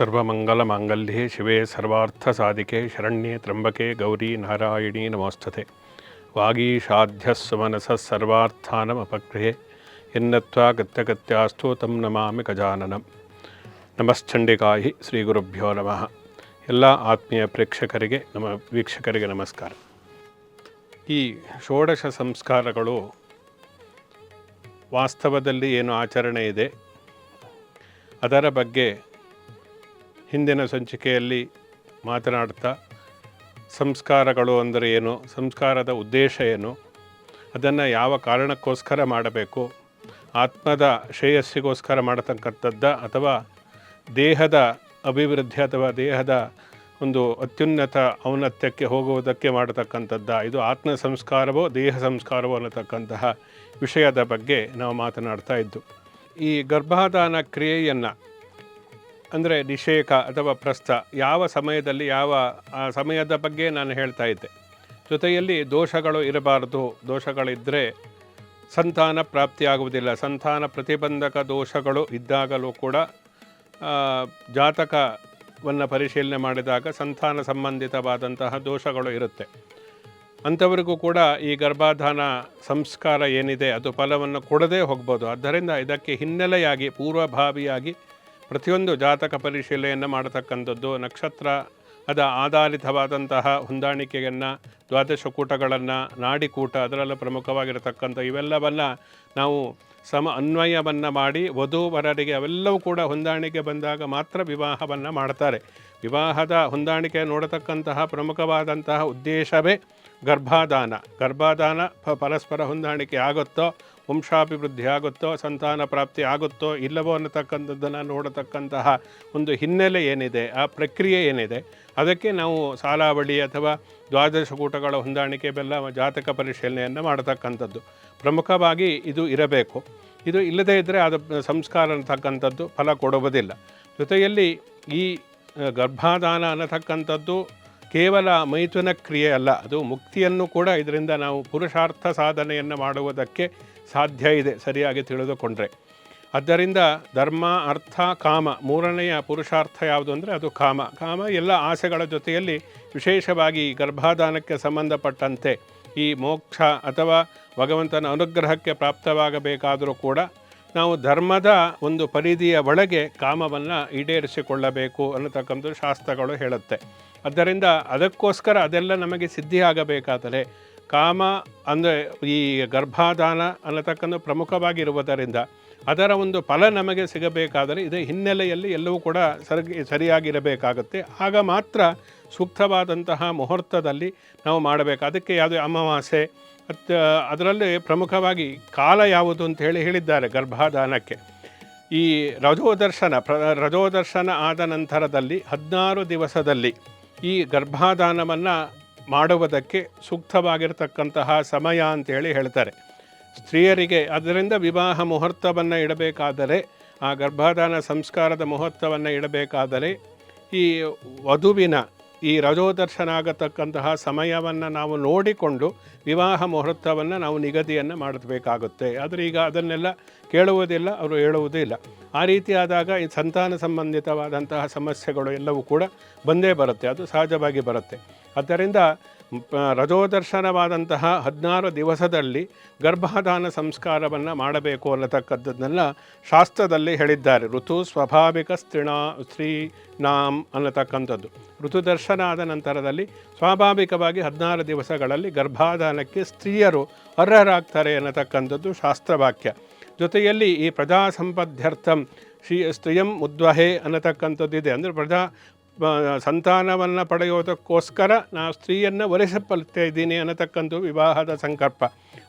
ಸರ್ವಮಂಗಲಮಾಂಗಲ್ಯೆ ಶಿವೆ ಸರ್ವಾರ್ಥಸಾಧಿಕೆ ಶರಣ್ಯೆ ತ್ರಂಬಕೆ ಗೌರಿ ನಾರಾಯಣಿ ನಮೋಸ್ತತೆ. ವಾಗೀಶಾಧ್ಯಸ್ಸು ಮನಸಃ ಸರ್ವಾರ್ಥಾನಮಪಗ್ರಹೆ. ಎನ್ನತ್ವಾ ಗತ್ಯಗತ್ಯಾಸ್ತು ತಂ ನಮಾಮಿ ಗಜಾನನಂ. ನಮಶ್ಚಂಡಿಕಾಯಿ ಶ್ರೀ ಗುರುಭ್ಯೋ ನಮಃ. ಎಲ್ಲ ಆತ್ಮೀಯ ಪ್ರೇಕ್ಷಕರಿಗೆ ನಮ್ಮ ವೀಕ್ಷಕರಿಗೆ ನಮಸ್ಕಾರ. ಈ ಷೋಡಶ ಸಂಸ್ಕಾರಗಳು ವಾಸ್ತವದಲ್ಲಿ ಏನು ಆಚರಣೆ ಇದೆ? ಅದರ ಬಗ್ಗೆ ಹಿಂದಿನ ಸಂಚಿಕೆಯಲ್ಲಿ ಮಾತನಾಡ್ತಾ, ಸಂಸ್ಕಾರಗಳು ಅಂದರೆ ಏನು, ಸಂಸ್ಕಾರದ ಉದ್ದೇಶ ಏನು, ಅದನ್ನು ಯಾವ ಕಾರಣಕ್ಕೋಸ್ಕರ ಮಾಡಬೇಕು, ಆತ್ಮದ ಶ್ರೇಯಸ್ಸಿಗೋಸ್ಕರ ಮಾಡತಕ್ಕಂಥದ್ದ ಅಥವಾ ದೇಹದ ಅಭಿವೃದ್ಧಿ ಅಥವಾ ದೇಹದ ಒಂದು ಅತ್ಯುನ್ನತ ಔನ್ನತ್ಯಕ್ಕೆ ಹೋಗುವುದಕ್ಕೆ ಮಾಡತಕ್ಕಂಥದ್ದ, ಇದು ಆತ್ಮ ಸಂಸ್ಕಾರವೋ ದೇಹ ಸಂಸ್ಕಾರವೋ ಅನ್ನತಕ್ಕಂತಹ ವಿಷಯದ ಬಗ್ಗೆ ನಾವು ಮಾತನಾಡ್ತಾ ಇದ್ದು. ಈ ಗರ್ಭಾಧಾನ ಕ್ರಿಯೆಯನ್ನು ಅಂದರೆ ನಿಷೇಕ ಅಥವಾ ಪ್ರಸ್ಥ ಯಾವ ಸಮಯದಲ್ಲಿ ಯಾವ, ಆ ಸಮಯದ ಬಗ್ಗೆ ನಾನು ಹೇಳ್ತಾ ಇದ್ದೆ. ಜೊತೆಯಲ್ಲಿ ದೋಷಗಳು ಇರಬಾರದು ದೋಷಗಳಿದ್ದರೆ ಸಂತಾನ ಪ್ರಾಪ್ತಿಯಾಗುವುದಿಲ್ಲ. ಸಂತಾನ ಪ್ರತಿಬಂಧಕ ದೋಷಗಳು ಇದ್ದಾಗಲೂ ಕೂಡ ಜಾತಕವನ್ನು ಪರಿಶೀಲನೆ ಮಾಡಿದಾಗ ಸಂತಾನ ಸಂಬಂಧಿತವಾದಂತಹ ದೋಷಗಳು ಇರುತ್ತೆ. ಅಂಥವರಿಗೂ ಕೂಡ ಈ ಗರ್ಭಾಧಾನ ಸಂಸ್ಕಾರ ಏನಿದೆ, ಅದು ಫಲವನ್ನು ಕೊಡದೇ ಹೋಗ್ಬೋದು. ಆದ್ದರಿಂದ ಇದಕ್ಕೆ ಹಿನ್ನೆಲೆಯಾಗಿ, ಪೂರ್ವಭಾವಿಯಾಗಿ ಪ್ರತಿಯೊಂದು ಜಾತಕ ಪರಿಶೀಲನೆಯನ್ನು ಮಾಡತಕ್ಕಂಥದ್ದು ನಕ್ಷತ್ರ ಅದ ಆಧಾರಿತವಾದಂತಹ ಹೊಂದಾಣಿಕೆಯನ್ನು, ದ್ವಾದಶ ಕೂಟಗಳನ್ನು ನಾಡಿಕೂಟ ಅದರಲ್ಲೂ ಪ್ರಮುಖವಾಗಿರತಕ್ಕಂಥ ಇವೆಲ್ಲವನ್ನು ನಾವು ಸಮ ಅನ್ವಯವನ್ನು ಮಾಡಿ ವಧೂವರರಿಗೆ ಅವೆಲ್ಲವೂ ಕೂಡ ಹೊಂದಾಣಿಕೆ ಬಂದಾಗ ಮಾತ್ರ ವಿವಾಹವನ್ನು ಮಾಡ್ತಾರೆ. ವಿವಾಹದ ಹೊಂದಾಣಿಕೆ ನೋಡತಕ್ಕಂತಹ ಪ್ರಮುಖವಾದಂತಹ ಉದ್ದೇಶವೇ ಗರ್ಭಾದಾನ. ಗರ್ಭಾದಾನ ಪರಸ್ಪರ ಹೊಂದಾಣಿಕೆ ಆಗುತ್ತೋ ವಂಶಾಭಿವೃದ್ಧಿ ಆಗುತ್ತೋ ಸಂತಾನ ಪ್ರಾಪ್ತಿ ಆಗುತ್ತೋ ಇಲ್ಲವೋ ಅನ್ನತಕ್ಕಂಥದ್ದನ್ನು ನೋಡತಕ್ಕಂತಹ ಒಂದು ಹಿನ್ನೆಲೆ ಏನಿದೆ, ಆ ಪ್ರಕ್ರಿಯೆ ಏನಿದೆ, ಅದಕ್ಕೆ ನಾವು ಸಾಲಾವಳಿ ಅಥವಾ ದ್ವಾದಶ ಕೂಟಗಳ ಹೊಂದಾಣಿಕೆ ಬೆಲ್ಲ ಜಾತಕ ಪರಿಶೀಲನೆಯನ್ನು ಮಾಡತಕ್ಕಂಥದ್ದು. ಪ್ರಮುಖವಾಗಿ ಇದು ಇರಬೇಕು. ಇದು ಇಲ್ಲದೇ ಇದ್ದರೆ ಅದು ಸಂಸ್ಕಾರ ಅನ್ನತಕ್ಕಂಥದ್ದು ಫಲ ಕೊಡುವುದಿಲ್ಲ. ಜೊತೆಯಲ್ಲಿ ಈ ಗರ್ಭಾದಾನ ಅನ್ನತಕ್ಕಂಥದ್ದು ಕೇವಲ ಮೈಥುನ ಕ್ರಿಯೆ ಅಲ್ಲ, ಅದು ಮುಕ್ತಿಯನ್ನು ಕೂಡ ಇದರಿಂದ ನಾವು ಪುರುಷಾರ್ಥ ಸಾಧನೆಯನ್ನು ಮಾಡುವುದಕ್ಕೆ ಸಾಧ್ಯ ಇದೆ ಸರಿಯಾಗಿ ತಿಳಿದುಕೊಂಡ್ರೆ. ಆದ್ದರಿಂದ ಧರ್ಮ, ಅರ್ಥ, ಕಾಮ ಮೂರನೆಯ ಪುರುಷಾರ್ಥ ಯಾವುದು ಅಂದರೆ ಅದು ಕಾಮ. ಕಾಮ ಎಲ್ಲ ಆಸೆಗಳ ಜೊತೆಯಲ್ಲಿ ವಿಶೇಷವಾಗಿ ಗರ್ಭಾಧಾನಕ್ಕೆ ಸಂಬಂಧಪಟ್ಟಂತೆ ಈ ಮೋಕ್ಷ ಅಥವಾ ಭಗವಂತನ ಅನುಗ್ರಹಕ್ಕೆ ಪ್ರಾಪ್ತವಾಗಬೇಕಾದರೂ ಕೂಡ ನಾವು ಧರ್ಮದ ಒಂದು ಪರಿಧಿಯ ಒಳಗೆ ಕಾಮವನ್ನು ಈಡೇರಿಸಿಕೊಳ್ಳಬೇಕು ಅನ್ನತಕ್ಕಂಥ ಶಾಸ್ತ್ರಗಳು ಹೇಳುತ್ತೆ. ಆದ್ದರಿಂದ ಅದಕ್ಕೋಸ್ಕರ ಅದೆಲ್ಲ ನಮಗೆ ಸಿದ್ಧಿಯಾಗಬೇಕಾದರೆ ಕಾಮ ಅಂದರೆ ಈ ಗರ್ಭಾಧಾನ ಅನ್ನತಕ್ಕಂಥ ಪ್ರಮುಖವಾಗಿರುವುದರಿಂದ ಅದರ ಒಂದು ಫಲ ನಮಗೆ ಸಿಗಬೇಕಾದರೆ ಇದೇ ಹಿನ್ನೆಲೆಯಲ್ಲಿ ಎಲ್ಲವೂ ಕೂಡ ಸರಿ ಸರಿಯಾಗಿರಬೇಕಾಗುತ್ತೆ. ಆಗ ಮಾತ್ರ ಸೂಕ್ತವಾದಂತಹ ಮುಹೂರ್ತದಲ್ಲಿ ನಾವು ಮಾಡಬೇಕು. ಅದಕ್ಕೆ ಯಾವುದೇ ಅಮಾವಾಸ್ಯೆ ಅದರಲ್ಲಿ ಪ್ರಮುಖವಾಗಿ ಕಾಲ ಯಾವುದು ಅಂತ ಹೇಳಿ ಹೇಳಿದ್ದಾರೆ ಗರ್ಭಾಧಾನಕ್ಕೆ. ಈ ರಜೋದರ್ಶನ, ಪ್ರ ರಜೋದರ್ಶನ ಆದ ನಂತರದಲ್ಲಿ ಹದಿನಾರು ದಿವಸದಲ್ಲಿ ಈ ಗರ್ಭಾಧಾನವನ್ನು ಮಾಡುವುದಕ್ಕೆ ಸೂಕ್ತವಾಗಿರತಕ್ಕಂತಹ ಸಮಯ ಅಂತೇಳಿ ಹೇಳ್ತಾರೆ. ಸ್ತ್ರೀಯರಿಗೆ ಅದರಿಂದ ವಿವಾಹ ಮುಹೂರ್ತವನ್ನು ಇಡಬೇಕಾದರೆ, ಆ ಗರ್ಭಧಾನ ಸಂಸ್ಕಾರದ ಮುಹೂರ್ತವನ್ನು ಇಡಬೇಕಾದರೆ ಈ ವಧುವಿನ ಈ ರಜೋದರ್ಶನ ಆಗತಕ್ಕಂತಹ ಸಮಯವನ್ನು ನಾವು ನೋಡಿಕೊಂಡು ವಿವಾಹ ಮುಹೂರ್ತವನ್ನು ನಾವು ನಿಗದಿಯನ್ನು ಮಾಡಬೇಕಾಗುತ್ತೆ. ಆದರೆ ಈಗ ಅದನ್ನೆಲ್ಲ ಕೇಳುವುದಿಲ್ಲ, ಅವರು ಹೇಳುವುದೂ ಇಲ್ಲ. ಆ ರೀತಿಯಾದಾಗ ಈ ಸಂತಾನ ಸಂಬಂಧಿತವಾದಂತಹ ಸಮಸ್ಯೆಗಳು ಎಲ್ಲವೂ ಕೂಡ ಬಂದೇ ಬರುತ್ತೆ, ಅದು ಸಹಜವಾಗಿ ಬರುತ್ತೆ. ಆದ್ದರಿಂದ ರಜೋದರ್ಶನವಾದಂತಹ ಹದಿನಾರು ದಿವಸದಲ್ಲಿ ಗರ್ಭಾಧಾನ ಸಂಸ್ಕಾರವನ್ನು ಮಾಡಬೇಕು ಅನ್ನತಕ್ಕಂಥದ್ದನ್ನು ಶಾಸ್ತ್ರದಲ್ಲಿ ಹೇಳಿದ್ದಾರೆ. ಋತು ಸ್ವಾಭಾವಿಕ ಸ್ತ್ರೀಣಾ ಸ್ತ್ರೀನಾಂ ಅನ್ನತಕ್ಕಂಥದ್ದು. ಋತುದರ್ಶನ ಆದ ನಂತರದಲ್ಲಿ ಸ್ವಾಭಾವಿಕವಾಗಿ ಹದಿನಾರು ದಿವಸಗಳಲ್ಲಿ ಗರ್ಭಾಧಾನಕ್ಕೆ ಸ್ತ್ರೀಯರು ಅರ್ಹರಾಗ್ತಾರೆ ಅನ್ನತಕ್ಕಂಥದ್ದು ಶಾಸ್ತ್ರವಾಕ್ಯ. ಜೊತೆಯಲ್ಲಿ ಈ ಪ್ರಜಾಸಂಪದ್ಯರ್ಥಂ ಶ್ರೀ, ಸ್ತ್ರೀಯಂ ಉದ್ವಹೆ ಅನ್ನತಕ್ಕಂಥದ್ದು ಇದೆ ಅಂದರೆ ಪ್ರಜಾ ಸಂತಾನವನ್ನು ಪಡೆಯೋದಕ್ಕೋಸ್ಕರ ನಾವು ಸ್ತ್ರೀಯನ್ನು ಒಲಿಸಲ್ತಾ ಇದ್ದೀನಿ ಅನ್ನತಕ್ಕಂಥ ವಿವಾಹದ ಸಂಕಲ್ಪ.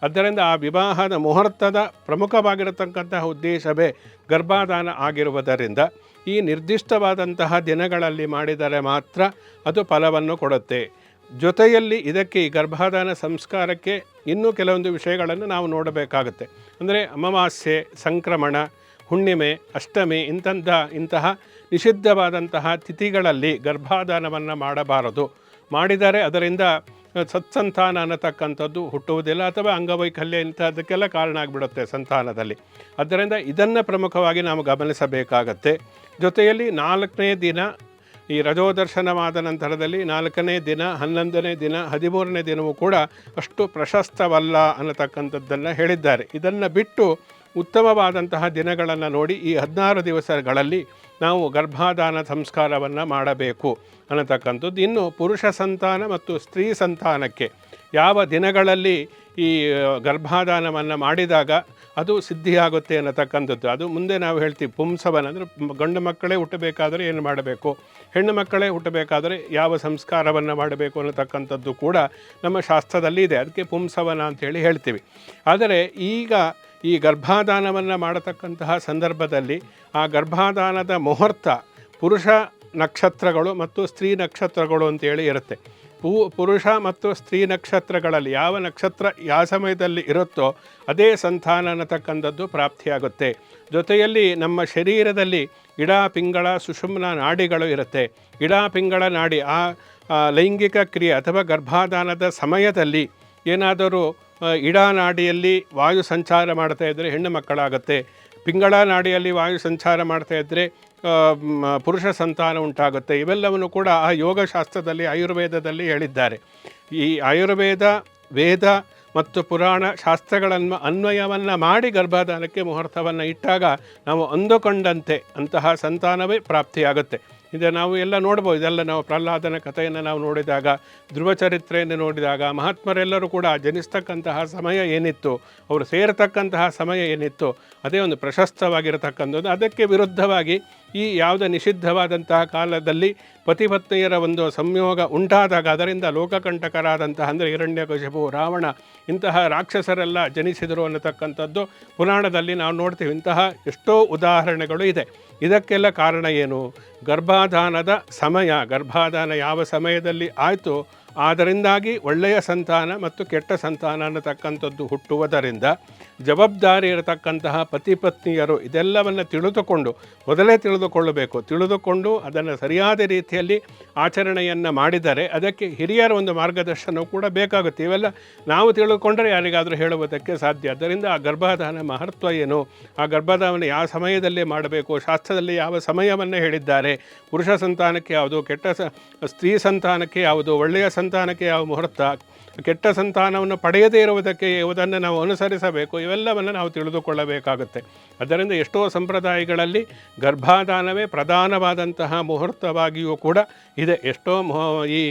ಆದ್ದರಿಂದ ಆ ವಿವಾಹದ ಮುಹೂರ್ತದ ಪ್ರಮುಖವಾಗಿರತಕ್ಕಂತಹ ಉದ್ದೇಶವೇ ಗರ್ಭಾಧಾನ ಆಗಿರುವುದರಿಂದ ಈ ನಿರ್ದಿಷ್ಟವಾದಂತಹ ದಿನಗಳಲ್ಲಿ ಮಾಡಿದರೆ ಮಾತ್ರ ಅದು ಫಲವನ್ನು ಕೊಡುತ್ತೆ. ಜೊತೆಯಲ್ಲಿ ಇದಕ್ಕೆ ಈ ಗರ್ಭಾಧಾನ ಸಂಸ್ಕಾರಕ್ಕೆ ಇನ್ನೂ ಕೆಲವೊಂದು ವಿಷಯಗಳನ್ನು ನಾವು ನೋಡಬೇಕಾಗುತ್ತೆ. ಅಂದರೆ ಅಮಾವಾಸ್ಯೆ, ಸಂಕ್ರಮಣ, ಹುಣ್ಣಿಮೆ, ಅಷ್ಟಮಿ ಇಂಥಂಥ ಇಂತಹ ನಿಷಿದ್ಧವಾದಂತಹ ತಿಥಿಗಳಲ್ಲಿ ಗರ್ಭಾಧಾನವನ್ನು ಮಾಡಬಾರದು. ಮಾಡಿದರೆ ಅದರಿಂದ ಸತ್ಸಂತಾನ ಅನ್ನತಕ್ಕಂಥದ್ದು ಹುಟ್ಟುವುದಿಲ್ಲ ಅಥವಾ ಅಂಗವೈಕಲ್ಯ ಇಂಥದ್ದಕ್ಕೆಲ್ಲ ಕಾರಣ ಆಗಿಬಿಡುತ್ತೆ ಸಂತಾನದಲ್ಲಿ. ಅದರಿಂದ ಇದನ್ನು ಪ್ರಮುಖವಾಗಿ ನಾವು ಗಮನಿಸಬೇಕಾಗತ್ತೆ. ಜೊತೆಯಲ್ಲಿ ನಾಲ್ಕನೇ ದಿನ ಈ ರಜೋದರ್ಶನವಾದ ನಂತರದಲ್ಲಿ ನಾಲ್ಕನೇ ದಿನ, ಹನ್ನೊಂದನೇ ದಿನ, ಹದಿಮೂರನೇ ದಿನವೂ ಕೂಡ ಅಷ್ಟು ಪ್ರಶಸ್ತವಲ್ಲ ಅನ್ನತಕ್ಕಂಥದ್ದನ್ನು ಹೇಳಿದ್ದಾರೆ. ಇದನ್ನು ಬಿಟ್ಟು ಉತ್ತಮವಾದಂತಹ ದಿನಗಳನ್ನು ನೋಡಿ ಈ ಹದಿನಾರು ದಿವಸಗಳಲ್ಲಿ ನಾವು ಗರ್ಭಾಧಾನ ಸಂಸ್ಕಾರವನ್ನು ಮಾಡಬೇಕು ಅನ್ನತಕ್ಕಂಥದ್ದು. ಇನ್ನು ಪುರುಷ ಸಂತಾನ ಮತ್ತು ಸ್ತ್ರೀ ಸಂತಾನಕ್ಕೆ ಯಾವ ದಿನಗಳಲ್ಲಿ ಈ ಗರ್ಭಾಧಾನವನ್ನು ಮಾಡಿದಾಗ ಅದು ಸಿದ್ಧಿಯಾಗುತ್ತೆ ಅನ್ನತಕ್ಕಂಥದ್ದು. ಅದು ಮುಂದೆ ನಾವು ಹೇಳ್ತೀವಿ, ಪುಂಸವನ ಅಂದರೆ ಗಂಡು ಮಕ್ಕಳೇ ಹುಟ್ಟಬೇಕಾದರೆ ಏನು ಮಾಡಬೇಕು? ಹೆಣ್ಣು ಮಕ್ಕಳೇ ಹುಟ್ಟಬೇಕಾದರೆ ಯಾವ ಸಂಸ್ಕಾರವನ್ನು ಮಾಡಬೇಕು ಅನ್ನತಕ್ಕಂಥದ್ದು ಕೂಡ ನಮ್ಮ ಶಾಸ್ತ್ರದಲ್ಲಿ ಇದೆ ಅದಕ್ಕೆ ಪುಂಸವನ ಅಂತೇಳಿ ಹೇಳ್ತೀವಿ. ಆದರೆ ಈಗ ಈ ಗರ್ಭಾದಾನವನ್ನು ಮಾಡತಕ್ಕಂತಹ ಸಂದರ್ಭದಲ್ಲಿ ಆ ಗರ್ಭಾದಾನದ ಮುಹೂರ್ತ ಪುರುಷ ನಕ್ಷತ್ರಗಳು ಮತ್ತು ಸ್ತ್ರೀ ನಕ್ಷತ್ರಗಳು ಅಂತೇಳಿ ಇರುತ್ತೆ. ಪೂ, ಪುರುಷ ಮತ್ತು ಸ್ತ್ರೀ ನಕ್ಷತ್ರಗಳಲ್ಲಿ ಯಾವ ನಕ್ಷತ್ರ ಯಾವ ಸಮಯದಲ್ಲಿ ಇರುತ್ತೋ ಅದೇ ಸಂತಾನ ಅನ್ನತಕ್ಕಂಥದ್ದು ಪ್ರಾಪ್ತಿಯಾಗುತ್ತೆ. ಜೊತೆಯಲ್ಲಿ ನಮ್ಮ ಶರೀರದಲ್ಲಿ ಇಡಾ, ಪಿಂಗಳ, ಸುಷುಮ್ನ ನಾಡಿಗಳು ಇರುತ್ತೆ. ಇಡಾ, ಪಿಂಗಳ ನಾಡಿ ಆ ಲೈಂಗಿಕ ಕ್ರಿಯೆ ಅಥವಾ ಗರ್ಭಾದಾನದ ಸಮಯದಲ್ಲಿ ಏನಾದರೂ ಆ, ಇಡಾ ನಾಡಿಯಲ್ಲಿ ವಾಯು ಸಂಚಾರ ಮಾಡ್ತಾ ಇದ್ದರೆ ಹೆಣ್ಣು ಮಕ್ಕಳಾಗುತ್ತೆ. ಪಿಂಗಳ ನಾಡಿಯಲ್ಲಿ ವಾಯು ಸಂಚಾರ ಮಾಡ್ತಾ ಇದ್ದರೆ ಪುರುಷ ಸಂತಾನ ಉಂಟಾಗುತ್ತೆ. ಇವೆಲ್ಲವನ್ನು ಕೂಡ ಆ ಯೋಗಶಾಸ್ತ್ರದಲ್ಲಿ ಆಯುರ್ವೇದದಲ್ಲಿ ಹೇಳಿದ್ದಾರೆ. ಈ ಆಯುರ್ವೇದ ವೇದ ಮತ್ತು ಪುರಾಣ ಶಾಸ್ತ್ರಗಳನ್ನು ಅನ್ವಯವನ್ನು ಮಾಡಿ ಗರ್ಭಧಾನಕ್ಕೆ ಮುಹೂರ್ತವನ್ನು ಇಟ್ಟಾಗ ನಾವು ಅಂದುಕೊಂಡಂತೆ ಅಂತಹ ಸಂತಾನವೇ ಪ್ರಾಪ್ತಿಯಾಗುತ್ತೆ. ಇದು. ನಾವು ಎಲ್ಲ ನೋಡ್ಬೋದು. ಇದೆಲ್ಲ ನಾವು ಪ್ರಹ್ಲಾದನ ಕಥೆಯನ್ನು ನಾವು ನೋಡಿದಾಗ, ಧ್ರುವ ಚರಿತ್ರೆಯನ್ನು ನೋಡಿದಾಗ, ಮಹಾತ್ಮರೆಲ್ಲರೂ ಕೂಡ ಜನಿಸ್ತಕ್ಕಂತಹ ಸಮಯ ಏನಿತ್ತು, ಅವರು ಸೇರತಕ್ಕಂತಹ ಸಮಯ ಏನಿತ್ತು, ಅದೇ ಒಂದು ಪ್ರಶಸ್ತವಾಗಿರತಕ್ಕಂಥದ್ದು. ಅದಕ್ಕೆ ವಿರುದ್ಧವಾಗಿ ಈ ಯಾವುದೇ ನಿಷಿದ್ಧವಾದಂತಹ ಕಾಲದಲ್ಲಿ ಪತಿಪತ್ನಿಯರ ಒಂದು ಸಂಯೋಗ ಉಂಟಾದಾಗ ಅದರಿಂದ ಲೋಕಕಂಟಕರಾದಂತಹ ಅಂದರೆ ಹಿರಣ್ಯಕಶಿಪು ರಾವಣ ಇಂತಹ ರಾಕ್ಷಸರೆಲ್ಲ ಜನಿಸಿದರು ಅನ್ನತಕ್ಕಂಥದ್ದು ಪುರಾಣದಲ್ಲಿ ನಾವು ನೋಡ್ತೀವಿ. ಇಂತಹ ಎಷ್ಟೋ ಉದಾಹರಣೆಗಳು ಇದೆ. ಇದಕ್ಕೆಲ್ಲ ಕಾರಣ ಏನು? ಗರ್ಭಾಧಾನದ ಸಮಯ. ಗರ್ಭಾಧಾನ ಯಾವ ಸಮಯದಲ್ಲಿ ಆಯಿತು? ಅದರಿಂದಾಗಿ ಒಳ್ಳೆಯ ಸಂತಾನ ಮತ್ತು ಕೆಟ್ಟ ಸಂತಾನ ಅನ್ನತಕ್ಕಂಥದ್ದು ಹುಟ್ಟುವುದರಿಂದ ಜವಾಬ್ದಾರಿ ಇರತಕ್ಕಂತಹ ಪತಿ ಪತ್ನಿಯರು ಇದೆಲ್ಲವನ್ನು ತಿಳಿದುಕೊಂಡು, ಮೊದಲೇ ತಿಳಿದುಕೊಳ್ಳಬೇಕು. ತಿಳಿದುಕೊಂಡು ಅದನ್ನು ಸರಿಯಾದ ರೀತಿಯಲ್ಲಿ ಆಚರಣೆಯನ್ನು ಮಾಡಿದರೆ ಅದಕ್ಕೆ ಹಿರಿಯರ ಒಂದು ಮಾರ್ಗದರ್ಶನವೂ ಕೂಡ ಬೇಕಾಗುತ್ತೆ. ಇವೆಲ್ಲ ನಾವು ತಿಳಿದುಕೊಂಡರೆ ಯಾರಿಗಾದರೂ ಹೇಳುವುದಕ್ಕೆ ಸಾಧ್ಯ. ಆದ್ದರಿಂದ ಆ ಗರ್ಭಧಾನ ಮಹತ್ವ ಏನು? ಆ ಗರ್ಭಧಾನ ಯಾವ ಸಮಯದಲ್ಲಿ ಮಾಡಬೇಕು? ಶಾಸ್ತ್ರದಲ್ಲಿ ಯಾವ ಸಮಯವನ್ನು ಹೇಳಿದ್ದಾರೆ? ಪುರುಷ ಸಂತಾನಕ್ಕೆ ಯಾವುದು, ಕೆಟ್ಟ ಸ್ತ್ರೀ ಸಂತಾನಕ್ಕೆ ಯಾವುದು, ಒಳ್ಳೆಯ ಸಂತಾನಕ್ಕೆ ಯಾವ ಮುಹೂರ್ತ, ಕೆಟ್ಟ ಸಂತಾನವನ್ನು ಪಡೆಯದೇ ಇರುವುದಕ್ಕೆ ಯಾವುದನ್ನು ನಾವು ಅನುಸರಿಸಬೇಕು, ಇವೆಲ್ಲವನ್ನು ನಾವು ತಿಳಿದುಕೊಳ್ಳಬೇಕಾಗುತ್ತೆ. ಅದರಿಂದ ಎಷ್ಟೋ ಸಂಪ್ರದಾಯಗಳಲ್ಲಿ ಗರ್ಭಾದಾನವೇ ಪ್ರಧಾನವಾದಂತಹ ಮುಹೂರ್ತವಾಗಿಯೂ ಕೂಡ ಇದೆ. ಎಷ್ಟೋ ಈ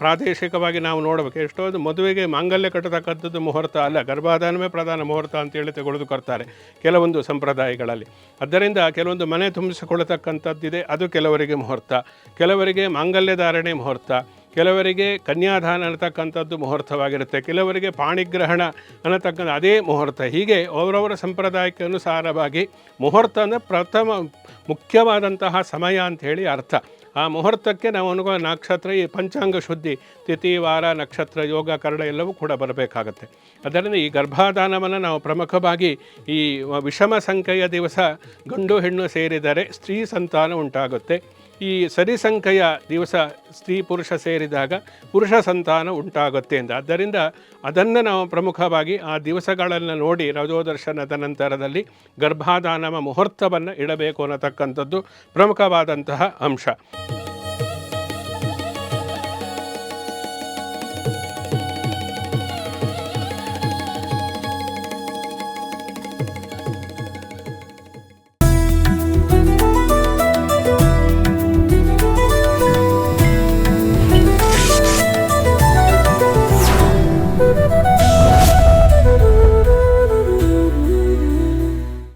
ಪ್ರಾದೇಶಿಕವಾಗಿ ನಾವು ನೋಡಬೇಕು, ಎಷ್ಟೋ ಮದುವೆಗೆ ಮಾಂಗಲ್ಯ ಕಟ್ಟತಕ್ಕಂಥದ್ದು ಮುಹೂರ್ತ ಅಲ್ಲ ಗರ್ಭಾಧಾನವೇ ಪ್ರಧಾನ ಮುಹೂರ್ತ ಅಂತೇಳಿ ತೆಗೆದುಕೊಳ್ತಾರೆ ಕೆಲವೊಂದು ಸಂಪ್ರದಾಯಗಳಲ್ಲಿ. ಅದರಿಂದ ಕೆಲವೊಂದು ಮನೆ ತುಂಬಿಸಿಕೊಳ್ಳತಕ್ಕಂಥದ್ದಿದೆ, ಅದು ಕೆಲವರಿಗೆ ಮುಹೂರ್ತ. ಕೆಲವರಿಗೆ ಮಾಂಗಲ್ಯ ಧಾರಣೆ ಮುಹೂರ್ತ. ಕೆಲವರಿಗೆ ಕನ್ಯಾದಾನ ಅನ್ನತಕ್ಕಂಥದ್ದು ಮುಹೂರ್ತವಾಗಿರುತ್ತೆ, ಕೆಲವರಿಗೆ ಪಾಣಿಗ್ರಹಣ ಅನ್ನತಕ್ಕಂಥ ಅದೇ ಮುಹೂರ್ತ. ಹೀಗೆ ಅವರವರ ಸಂಪ್ರದಾಯಕ್ಕೆ ಅನುಸಾರವಾಗಿ ಮುಹೂರ್ತ ಅಂದರೆ ಪ್ರಥಮ ಮುಖ್ಯವಾದಂತಹ ಸಮಯ ಅಂಥೇಳಿ ಅರ್ಥ. ಆ ಮುಹೂರ್ತಕ್ಕೆ ನಾವು ಅನುಗುಣ ನಕ್ಷತ್ರ, ಈ ಪಂಚಾಂಗ ಶುದ್ಧಿ, ತಿಥಿ, ವಾರ, ನಕ್ಷತ್ರ, ಯೋಗ ಕರಡ ಎಲ್ಲವೂ ಕೂಡ ಬರಬೇಕಾಗತ್ತೆ. ಅದರಿಂದ ಈ ಗರ್ಭಾಧಾನವನ್ನು ನಾವು ಪ್ರಮುಖವಾಗಿ ಈ ವಿಷಮ ಸಂಖ್ಯೆಯ ದಿವಸ ಗಂಡು ಹೆಣ್ಣು ಸೇರಿದರೆ ಸ್ತ್ರೀ ಸಂತಾನ ಉಂಟಾಗುತ್ತೆ. ಈ ಸರಿಸಂಖ್ಯೆಯ ದಿವಸ ಸ್ತ್ರೀ ಪುರುಷ ಸೇರಿದಾಗ ಪುರುಷ ಸಂತಾನ ಉಂಟಾಗುತ್ತೆ ಅಂತ. ಆದ್ದರಿಂದ ಅದನ್ನು ನಾವು ಪ್ರಮುಖವಾಗಿ ಆ ದಿವಸಗಳನ್ನು ನೋಡಿ ರಜೋದರ್ಶನದ ನಂತರದಲ್ಲಿ ಗರ್ಭಾಧಾನವ ಮುಹೂರ್ತವನ್ನು ಇಡಬೇಕು ಅನ್ನತಕ್ಕಂಥದ್ದು ಪ್ರಮುಖವಾದಂತಹ ಅಂಶ.